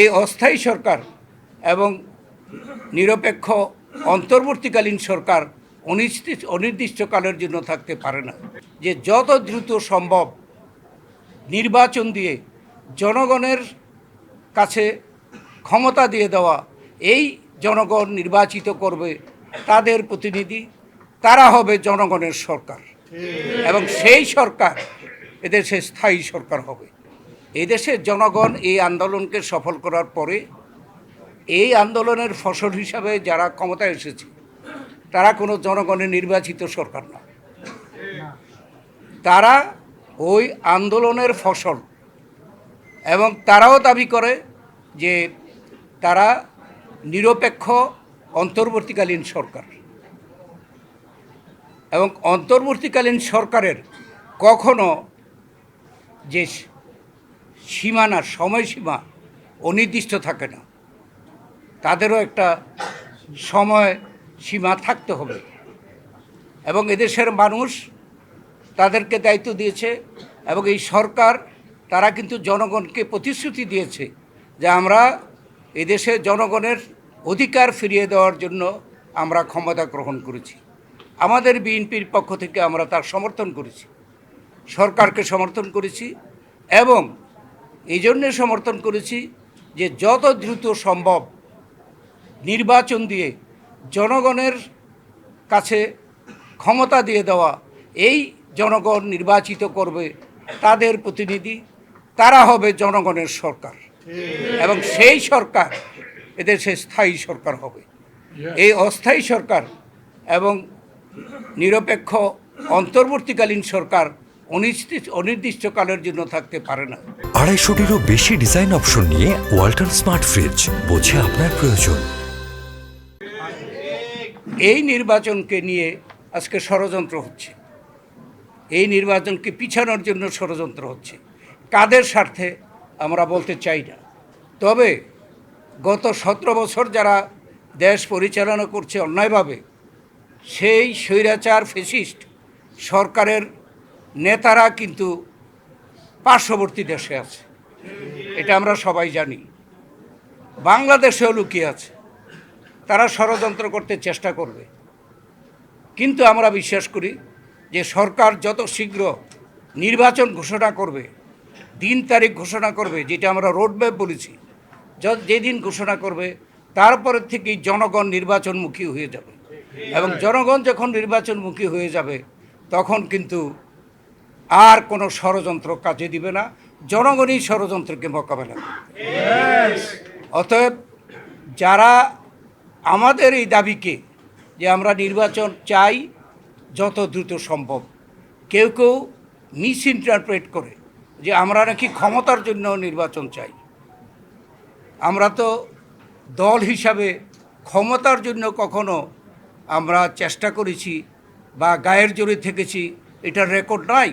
এই অস্থায়ী সরকার এবং নিরপেক্ষ অন্তর্বর্তীকালীন সরকার অনির্দিষ্টকালের জন্য থাকতে পারে না। যে যত দ্রুত সম্ভব নির্বাচন দিয়ে জনগণের কাছে ক্ষমতা দিয়ে দেওয়া এই জনগণ নির্বাচিত করবে তাদের প্রতিনিধি তারা হবে জনগণের সরকার। এবং সেই সরকার এদেশে স্থায়ী সরকার হবে। এদেশের জনগণ এই আন্দোলনকে সফল করার পরে এই আন্দোলনের ফসল হিসাবে যারা ক্ষমতায় এসেছে, তারা কোনো জনগণের নির্বাচিত সরকার না। তারা ওই আন্দোলনের ফসল এবং তারাও দাবি করে যে তারা নিরপেক্ষ অন্তর্বর্তীকালীন সরকার এবং অন্তর্বর্তীকালীন সরকারের কখনো যে সীমানা সময়সীমা অনির্দিষ্ট থাকে না। তাদেরও একটা সময় সীমা থাকতে হবে। এবং এদেশের মানুষ তাদেরকে দায়িত্ব দিয়েছে এবং এই সরকার, তারা কিন্তু জনগণকে প্রতিশ্রুতি দিয়েছে যে আমরা এদেশে জনগণের অধিকার ফিরিয়ে দেওয়ার জন্য আমরা ক্ষমতা গ্রহণ করেছি। আমাদের বিএনপির পক্ষ থেকে আমরা তার সমর্থন করেছি। সরকারকে সমর্থন করেছি এবং এই জন্যে সমর্থন করেছি যে যত দ্রুত সম্ভব নির্বাচন দিয়ে জনগণের কাছে ক্ষমতা দিয়ে দেওয়া, এই জনগণ নির্বাচিত করবে তাদের প্রতিনিধি, তারা হবে জনগণের সরকার। এবং সেই সরকার এদেশে স্থায়ী সরকার হবে। এই অস্থায়ী সরকার এবং নিরপেক্ষ, অন্তর্বর্তীকালীন সরকার অনির্দিষ্টকালের জন্য থাকতে পারে না। আড়াইশোটিরও বেশি ডিজাইন অপশন নিয়ে ওয়াল্টন স্মার্ট ফ্রিজ বোঝে আপনার প্রয়োজন। এই নির্বাচনকে নিয়ে আজকে ষড়যন্ত্র হচ্ছে। এই নির্বাচনকে পিছানোর জন্য ষড়যন্ত্র হচ্ছে। কাদের স্বার্থে আমরা বলতে চাই না। তবে গত সতেরো বছর যারা দেশ পরিচালনা করছে অন্যায়ভাবে সেই স্বৈরাচার ফেসিস্ট সরকারের নেতারা কিন্তু পার্শ্ববর্তী দেশে আছে। এটা আমরা সবাই জানি। বাংলাদেশেও লুকিয়ে আছে। তারা ষড়যন্ত্র করতে চেষ্টা করবে। কিন্তু আমরা বিশ্বাস করি যে সরকার যত শীঘ্র নির্বাচন ঘোষণা করবে, দিন তারিখ ঘোষণা করবে, যেটা আমরা রোডম্যাপ বলেছি যেদিন ঘোষণা করবে, তারপরে থেকেই জনগণ নির্বাচনমুখী হয়ে যাবে। এবং জনগণ যখন নির্বাচনমুখী হয়ে যাবে, তখন কিন্তু আর কোনো ষড়যন্ত্র কাজে দিবে না। জনগণই ষড়যন্ত্রকে মোকাবেলা করবে। অতএব যারা আমাদের এই দাবিকে যে আমরা নির্বাচন চাই যত দ্রুত সম্ভব, কেউ কেউ মিস ইন্টারপ্রেট করে যে আমরা নাকি ক্ষমতার জন্য নির্বাচন চাই। আমরা তো দল হিসাবে ক্ষমতার জন্য কখনো আমরা চেষ্টা করেছি বা গায়ের জোরে থেকেছি, এটার রেকর্ড নাই।